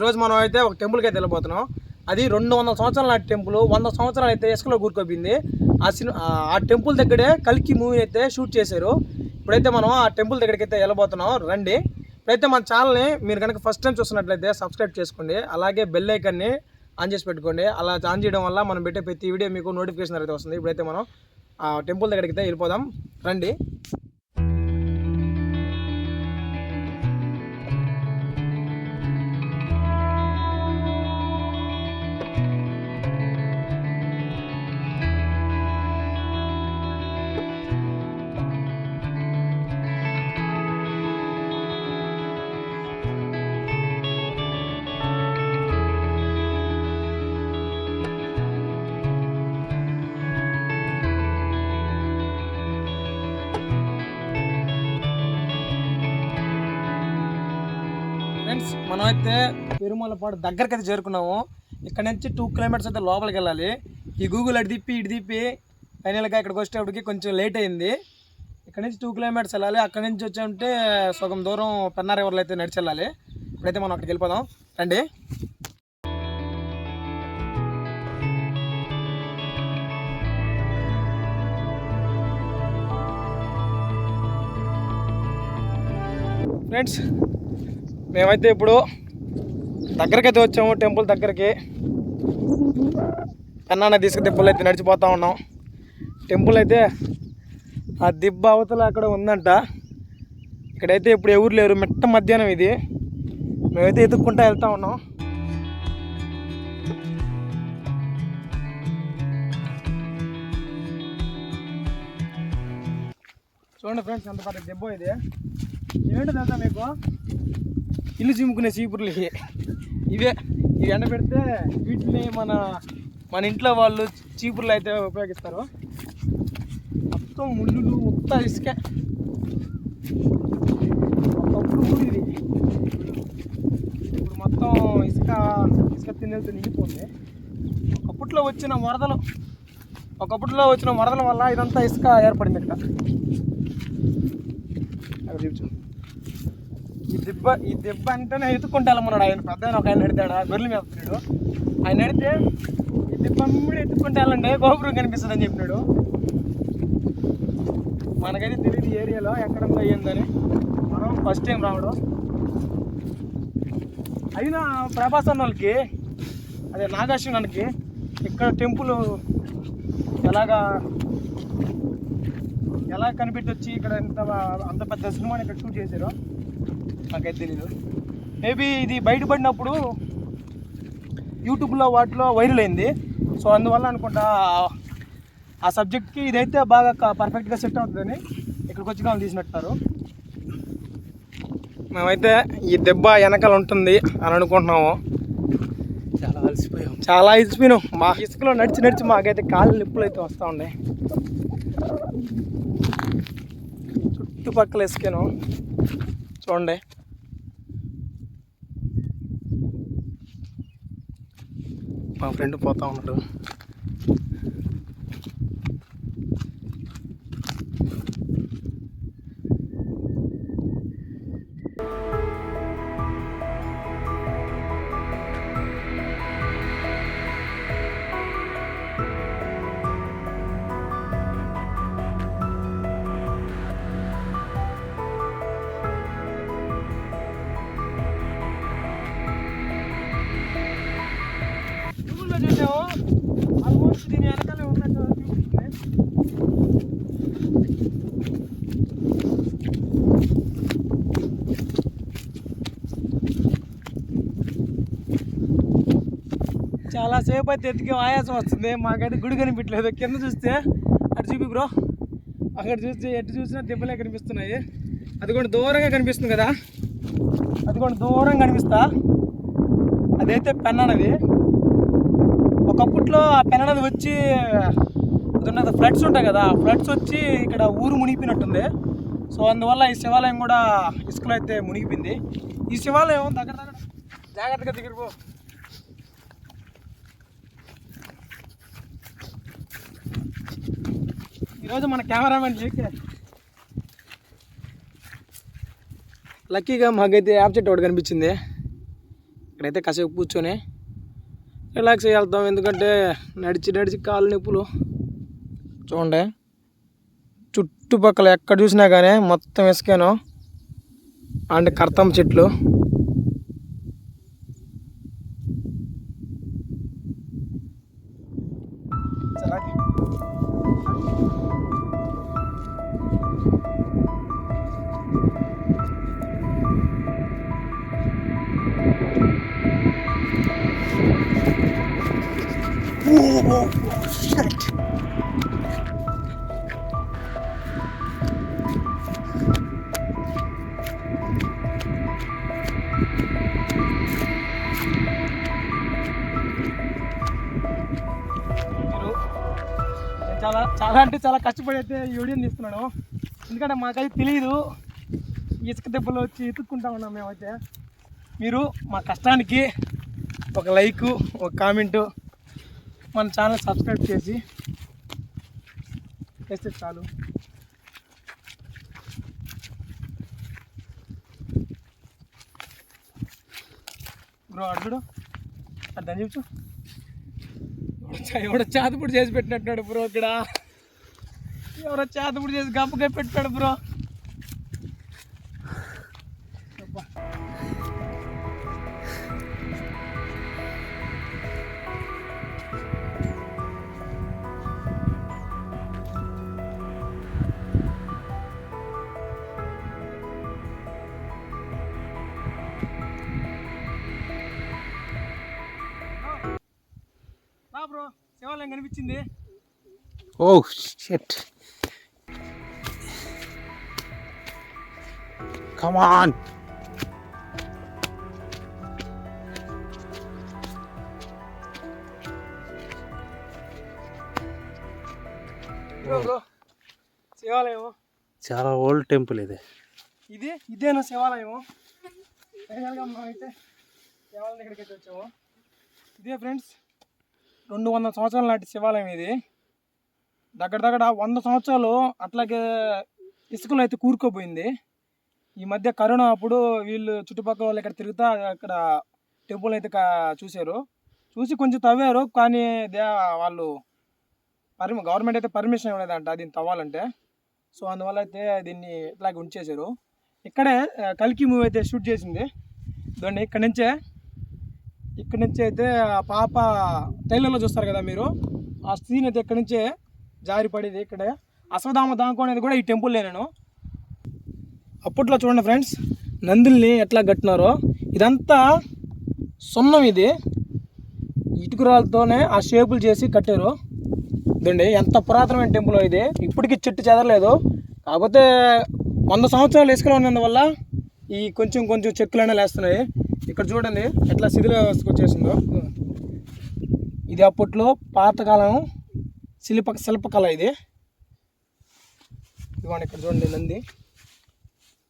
ఈరోజు మనం అయితే ఒక టెంపుల్కి అయితే వెళ్ళిపోతున్నాం అది రెండు వందల సంవత్సరాల నాటి టెంపుల్ వంద సంవత్సరాలు అయితే ఇసుకలో కూరుకోపోయింది. ఆ సినిమా ఆ టెంపుల్ దగ్గరే కల్కి మూవీ అయితే షూట్ చేశారు. ఇప్పుడైతే మనం ఆ టెంపుల్ దగ్గరికి అయితే వెళ్ళబోతున్నాం. రండి. ఇప్పుడైతే మన ఛానల్ని మీరు కనుక ఫస్ట్ టైం చూస్తున్నట్లయితే సబ్స్క్రైబ్ చేసుకోండి. అలాగే బెల్ ఐకన్ని ఆన్ చేసి పెట్టుకోండి. అలా ఆన్ చేయడం వల్ల మనం పెట్టే ప్రతి వీడియో మీకు నోటిఫికేషన్ అయితే వస్తుంది. ఇప్పుడైతే మనం ఆ టెంపుల్ దగ్గరికి అయితే వెళ్ళిపోదాం. రండి. మనం అయితే పెరుమలపాడు దగ్గరికి అయితే చేరుకున్నాము. ఇక్కడ నుంచి టూ కిలోమీటర్స్ అయితే లోపలికి వెళ్ళాలి. ఈ గూగుల్ అటు తిప్పి ఇటు తిప్పి ఫైనల్గా ఇక్కడికి వచ్చేటప్పటికి కొంచెం లేట్ అయింది. ఇక్కడ నుంచి టూ కిలోమీటర్స్ వెళ్ళాలి. అక్కడ నుంచి వచ్చామంటే సగం దూరం పెన్నా రివర్లో అయితే నడిచి వెళ్ళాలి. ఇప్పుడైతే మనం అక్కడికి వెళ్ళిపోదాం. రండి. ఫ్రెండ్స్ మేమైతే ఇప్పుడు దగ్గరకైతే వచ్చాము టెంపుల్ దగ్గరికి. పెన్నాన తీసుకు దిబ్బలు అయితే నడిచిపోతూ ఉన్నాం. టెంపుల్ అయితే ఆ దిబ్బ అవతల అక్కడ ఉందంట. ఇక్కడైతే ఇప్పుడు ఎవరు లేరు మిట్ట మధ్యాహ్నం ఇది. మేమైతే ఎదుక్కుంటా వెళ్తా ఉన్నాం. చూడండి ఫ్రెండ్స్ ఎంత పెద్ద దెబ్బ ఇది. ఏంటి తెలుసా మీకు? ఇల్లు చిమ్ముకునే చీపుర్లు ఇవే. ఇవే. ఇవి ఎండ పెడితే వీటిని మన మన ఇంట్లో వాళ్ళు చీపుర్లు అయితే ఉపయోగిస్తారు. మొత్తం ముళ్ళు మొత్తం ఇసుక. ఒకప్పుడు ఇది ఇప్పుడు మొత్తం ఇసుక ఇసుక తినేది నిండిపోతుంది ఒకప్పట్లో వచ్చిన వరదలు ఒకప్పట్లో వచ్చిన వరదల వల్ల ఇదంతా ఇసుక ఏర్పడింది ఇక్కడ. అక్కడ చూపించు. ఈ దెబ్బ ఈ దెబ్బ అంటేనే ఎత్తుకుంటాను వెళ్ళమన్నాడు ఆయన. పెద్ద ఆయన ఒక ఆయన నడితాడు గొర్రెలు మేపుతున్నాడు ఆయన నడితే ఈ దెబ్బ అమ్ముడు ఎత్తుకుంటా గోపురం కనిపిస్తుంది అని చెప్పినాడు. మనకైతే తెలియదు ఏరియాలో ఎక్కడ అయ్యిందని మనం ఫస్ట్ టైం రావడం. అయినా ప్రభాస్ అన్న వాళ్ళకి అదే నాగార్జునకి ఇక్కడ టెంపుల్ ఎలాగా ఎలా కనిపెట్టి వచ్చి ఇక్కడ ఇంత అంత పెద్ద సినిమాని ఇక్కడ షూట్ చేశారో నాకైతే తెలీదు. మేబీ ఇది బయటపడినప్పుడు యూట్యూబ్లో వాటిలో వైరల్ అయింది. సో అందువల్ల అనుకుంటా ఆ- సబ్జెక్ట్కి ఇదైతే బాగా పర్ఫెక్ట్గా సెట్ అవుతుందని ఇక్కడికి వచ్చి కావాలి తీసినట్టున్నారు. మేమైతే ఈ దెబ్బ వెనకాల ఉంటుంది అని అనుకుంటున్నాము. చాలా అలసిపోయాం. చాలా ఇచ్చిపోయినాం మా ఇసుకలో నడిచి నడిచి మాకైతే కాళ్ళు నిప్పులు అయితే వస్తూ ఉన్నాయి. చుట్టుపక్కల ఇసుకేను. చూడండి. మా ఫ్రెండ్ పోతూ ఉన్నాడు. గూగుల్లో ఆల్మోస్ట్ దీని వెనకాలే ఉన్నట్టు చూపిస్తుంది చాలా సేపు అయితే ఎత్తికే ఆయాసం వస్తుంది. మాకైతే గుడి కనిపించలేదు. కింద చూస్తే అటు చూపి బ్రో. అక్కడ చూస్తే ఎటు చూసినా దెబ్బలే కనిపిస్తున్నాయి. అది కూడా దూరంగా కనిపిస్తుంది కదా. అది కూడా దూరం కనిపిస్తా. అదైతే పెన్నానది ఒకప్పట్లో ఆ పెననది వచ్చి ఉన్నది ఫ్లడ్స్ ఉంటాయి కదా ఫ్లడ్స్ వచ్చి ఇక్కడ ఊరు మునిగిపోయినట్టుంది సో అందువల్ల ఈ శివాలయం కూడా ఇసుకలో అయితే మునిగిపోయింది. ఈ శివాలయం దగ్గర దగ్గర జాగ్రత్తగా దిగిరిపో ఈరోజు మన కెమెరామెన్ జీకే. లక్కీగా మాకైతే యాప్ చెట్టు ఒకటి కనిపించింది. ఇక్కడైతే కాసేపు కూర్చొని రిలాక్స్ అయ్యి వెళ్తాం ఎందుకంటే నడిచి నడిచి కాళ్ళు నొప్పులు. చూడండి. చుట్టుపక్కల ఎక్కడ చూసినా కానీ మొత్తం ఇసుకాను? అండ్ కర్తం చెట్లు. మీరు shit. చాలా చాలా అంటే చాలా కష్టపడి అయితే ఈ వీడియోని తీస్తున్నాను ఎందుకంటే మాకైతే తెలియదు ఇసుక దెబ్బలు వచ్చి ఎత్తుక్కుంటా ఉన్నాం మేమైతే మీరు మా కష్టానికి ఒక లైక్ ఒక కామెంటు మన ఛానల్ సబ్స్క్రైబ్ చేసి చేస్తే చాలు. బ్రో అడుగుడు అర్థం చెప్పు ఎవడో చేతపుడు చేసి పెట్టినట్టున్నాడు బ్రో ఇక్కడ. ఎవరో చేతపుడు చేసి గప్పగా పెట్టాడు బ్రో. బ్రో శివాలయం కనిపించింది. ఓ షెట్ కమాన్ శివాలయం. చాలా ఓల్డ్ టెంపుల్ ఇది. ఇది ఇదేనా శివాలయం అయితే శివాలయం దగ్గరికి అయితే వచ్చాము. ఇదే ఫ్రెండ్స్ రెండు వందల సంవత్సరాల నాటి శివాలయం ఇది. దగ్గర దగ్గర వంద సంవత్సరాలు అట్లాగే ఇసుకలో అయితే కూరుకోపోయింది ఈ మధ్య కరోనా అప్పుడు వీళ్ళు చుట్టుపక్కల వాళ్ళు ఇక్కడ తిరుగుతా అక్కడ టెంపుల్ అయితే కా- చూశారు. చూసి కొంచెం తవ్వారు కానీ దే వాళ్ళు పర్మి గవర్నమెంట్ అయితే పర్మిషన్ ఇవ్వలేదంట దీన్ని తవ్వాలంటే. సో అందువల్ల అయితే దీన్ని ఇట్లాగే ఉంచేశారు. ఇక్కడే కల్కి మూవీ అయితే షూట్ చేసింది. దాన్ని ఇక్కడ నుంచే ఇక్కడ నుంచి అయితే ఆ పాప ట్రైలర్లో చూస్తారు కదా మీరు ఆ సీన్ అయితే ఇక్కడి నుంచే జారిపడేది ఇక్కడే. అశ్వధామ దాంకో అనేది కూడా ఈ టెంపుల్ నేను. అప్పట్లో చూడండి ఫ్రెండ్స్ నందుల్ని ఎట్లా కట్టినారో ఇదంతా సున్నం ఇది. ఇటుకురాలతోనే ఆ షేపులు చేసి కట్టారు. ఇదండి ఎంత పురాతనమైన టెంపుల్ ఇది. ఇప్పటికి చెట్టు చెదరలేదు. కాకపోతే వంద సంవత్సరాలు ఇసుకలో ఉన్నందువల్ల ఈ కొంచెం కొంచెం చెక్కులనే లేస్తున్నాయి. ఇక్కడ చూడండి ఎట్లా శిథిల వ్యవస్థకు వచ్చేసిందో. ఇది అప్పట్లో పాతకాలం శిల్ప శిల్పకళ ఇది. ఇదిగోండి ఇక్కడ చూడండి నంది.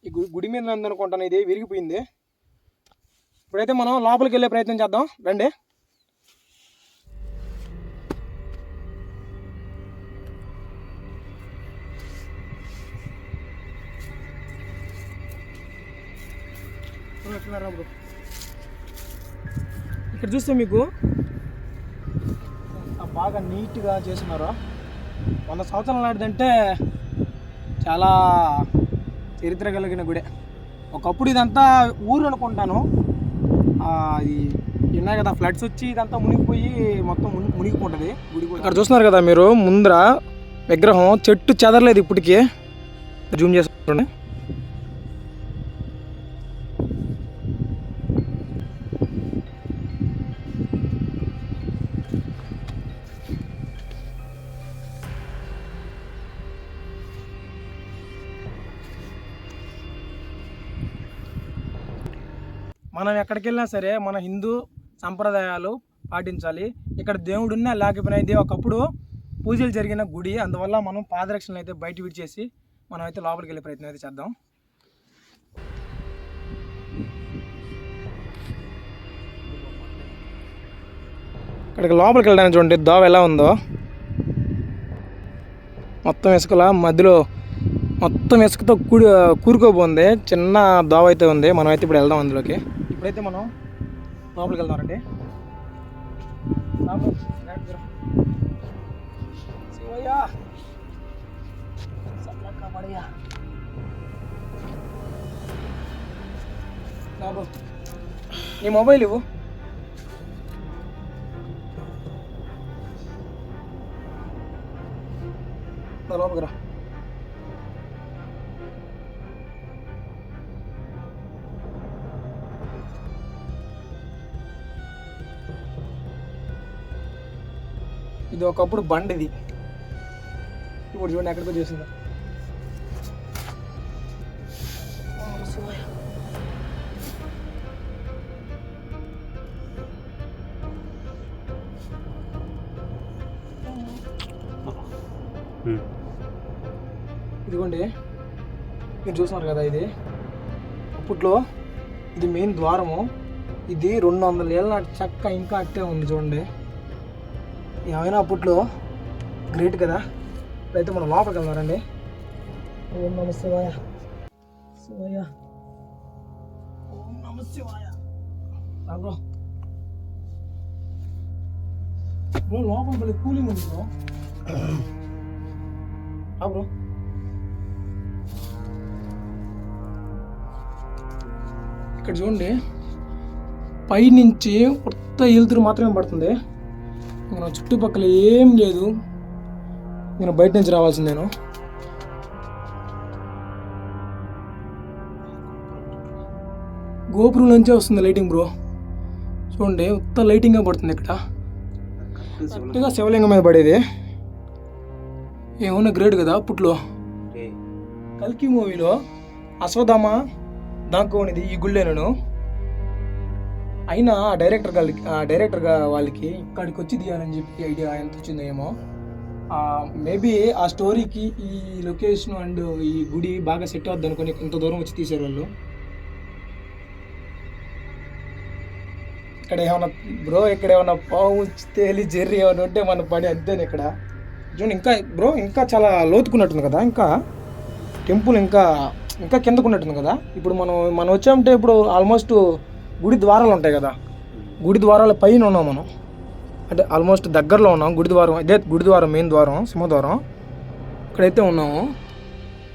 ఈ గుడి మీద నంది అనుకుంటాను ఇది విరిగిపోయింది. ఇప్పుడైతే మనం లోపలికి వెళ్ళే ప్రయత్నం చేద్దాం. రండి. రా బ్రో? ఇక్కడ చూస్తే మీకు. బాగా నీట్గా చేస్తున్నారు. వంద సంవత్సరాల నాటిదంటే చాలా చరిత్ర కలిగిన గుడే. ఒకప్పుడు ఇదంతా ఊరు అనుకుంటాను. ఈ ఉన్నాయి కదా ఫ్లడ్స్ వచ్చి ఇదంతా మునిగిపోయి మొత్తం ముని- మునిగిపోతుంది. ఇక్కడ చూస్తున్నారు కదా మీరు ముందర విగ్రహం చెట్టు చెదరలేదు ఇప్పటికీ. జూమ్ చేసుకోండి మనం ఎక్కడికి వెళ్ళినా సరే మన హిందూ సంప్రదాయాలు పాటించాలి. ఇక్కడ దేవుడు ఉన్నా లేకపోయినా ఇది ఒకప్పుడు పూజలు జరిగిన గుడి. అందువల్ల మనం పాదరక్షణలు అయితే బయట విడిచేసి మనం అయితే లోపలికి వెళ్ళే ప్రయత్నం అయితే చేద్దాం. ఇక్కడికి లోపలికి వెళ్ళడానికి చూడండి దోవ ఎలా ఉందో. మొత్తం ఇసుకల మధ్యలో మొత్తం ఇసుకతో కూడి కూరుకోబోంది. చిన్న దోవ అయితే ఉంది. మనం అయితే ఇప్పుడు వెళ్దాం అందులోకి. ఇప్పుడైతే మనం లోపలికి వెళ్దామండి. రాము, రైట్ బాబు నీ మొబైల్ ఇవ్వు. లోపలికి రా. ఇది ఒకప్పుడు బండి ఇది. ఇప్పుడు చూడండి ఎక్కడికో చేసిందా. ఇదిగోండి మీరు చూస్తున్నారు కదా ఇది. అప్పట్లో ఇది మెయిన్ ద్వారము. ఇది రెండు వందల ఏళ్ళ నాటి చక్క ఇంకా అట్టే ఉంది చూడండి. ఏమైనా అప్పట్లో గ్రేట్ కదా? అయితే మనం లోపలికి వెళ్దారండి ఓం నమ శివాయ. శివాయ. ఓం నమ శివాయ. రా బ్రో. బ్రో లోపల మళ్ళీ కూలింగ్ ఉంది బ్రో. బ్రో. ఇక్కడ చూడండి పైనుంచి కొత్త వెలుతురు మాత్రమే పడుతుంది. మన చుట్టుపక్కల ఏం లేదు. నేను బయట నుంచి రావాల్సింది నేను. గోపురం నుంచే వస్తుంది లైటింగ్ బ్రో చూడండి ఉత్త లైటింగ్ పడుతుంది ఇక్కడ. కరెక్ట్గా శివలింగం మీద పడేది. ఏమన్నా గ్రేట్ కదా అప్పట్లో. కల్కి మూవీలో అశ్వధామ దాక్కోనిది ఈ గుళ్ళేనను. అయినా ఆ డైరెక్టర్ గారికి ఆ డైరెక్టర్ వాళ్ళకి ఇక్కడికి వచ్చి తీయాలని చెప్పి ఐడియా ఎంత వచ్చిందో ఏమో. మేబీ ఆ స్టోరీకి ఈ లొకేషన్ అండ్ ఈ గుడి బాగా సెట్ అవుద్ది అనుకుని ఇంత దూరం వచ్చి తీసారు వాళ్ళు. ఇక్కడ ఏమైనా బ్రో ఇక్కడ ఏమైనా పాము తేలి జెర్రీ ఏమైనా ఉంటే మన పని అంతేనే ఇక్కడ. చూడండి ఇంకా బ్రో ఇంకా చాలా లోతుకున్నట్టుంది కదా ఇంకా టెంపుల్ ఇంకా ఇంకా కిందకున్నట్టుంది కదా. ఇప్పుడు మనం మనం వచ్చామంటే ఇప్పుడు ఆల్మోస్ట్ గుడి ద్వారాలు ఉంటాయి కదా. గుడి ద్వారాల పైన ఉన్నాం మనం. అంటే ఆల్మోస్ట్ దగ్గరలో ఉన్నాం. గుడి ద్వారం ఇదే గుడి ద్వారం మెయిన్ ద్వారం సింహద్వారం. ఇక్కడైతే ఉన్నాము.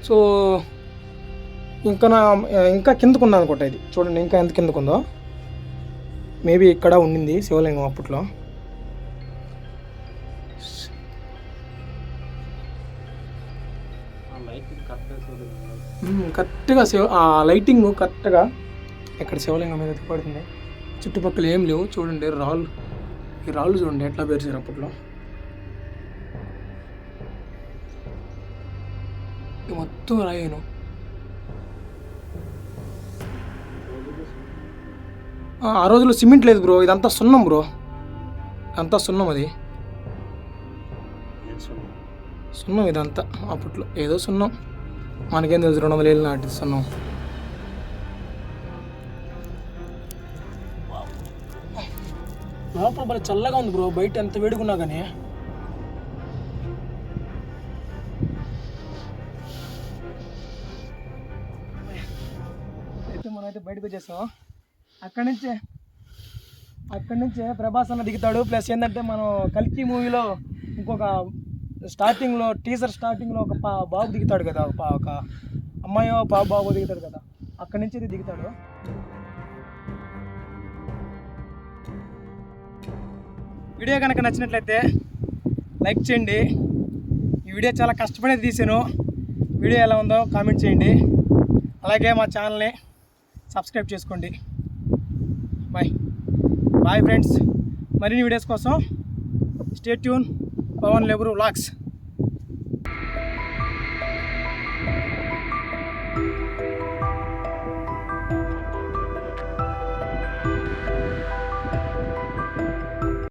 సో ఇంకా నా ఇంకా కిందకు ఉన్నది అనుకుంటా ఇది. చూడండి ఇంకా ఎంత కిందకు ఉందో మేబీ ఇక్కడ ఉండింది శివలింగం అప్పట్లో. కరెక్ట్గా శివ ఆ లైటింగ్ కరెక్ట్గా ఇక్కడ శివలింగం మీద పడుతుంది? చుట్టుపక్కల ఏం లేవు. చూడండి రాళ్ళు. ఈ రాళ్ళు చూడండి ఎట్లా పేర్చారు అప్పట్లో? ఇది మొత్తం రాయను. ఆ రోజుల్లో సిమెంట్ లేదు బ్రో ఇదంతా సున్నం బ్రో. అంతా సున్నం అది. సున్నం? ఇదంతా అప్పట్లో. ఏదో సున్నం. మనకేం తెలుసు రెండు వందల ఏళ్ళు నాటి సున్నం. లోపల భలే చల్లగా ఉంది బ్రో. బయట ఎంత వేడుకున్నా కానీ అయితే మనం అయితే బయటకు వచ్చేసాం. అక్కడి నుంచే అక్కడి నుంచే ప్రభాస్ అన్న దిగుతాడు. ప్లస్ ఏంటంటే మనం కల్కి మూవీలో ఇంకొక స్టార్టింగ్లో టీజర్ స్టార్టింగ్లో ఒక పా బాబు దిగుతాడు కదా ఒక అమ్మాయో పా బాబు దిగుతాడు కదా అక్కడి నుంచి అయితే దిగుతాడు. వీడియో కనుక నచ్చినట్లయితే లైక్ చేయండి. ఈ వీడియో చాలా కష్టపడేది తీసాను వీడియో ఎలా ఉందో కామెంట్ చేయండి. అలాగే మా ఛానల్ని సబ్స్క్రైబ్ చేసుకోండి. బాయ్. Bye friends. మరిన్ని వీడియోస్ కోసం స్టే ట్యూన్ పవన్ లెబరు వ్లాగ్స్.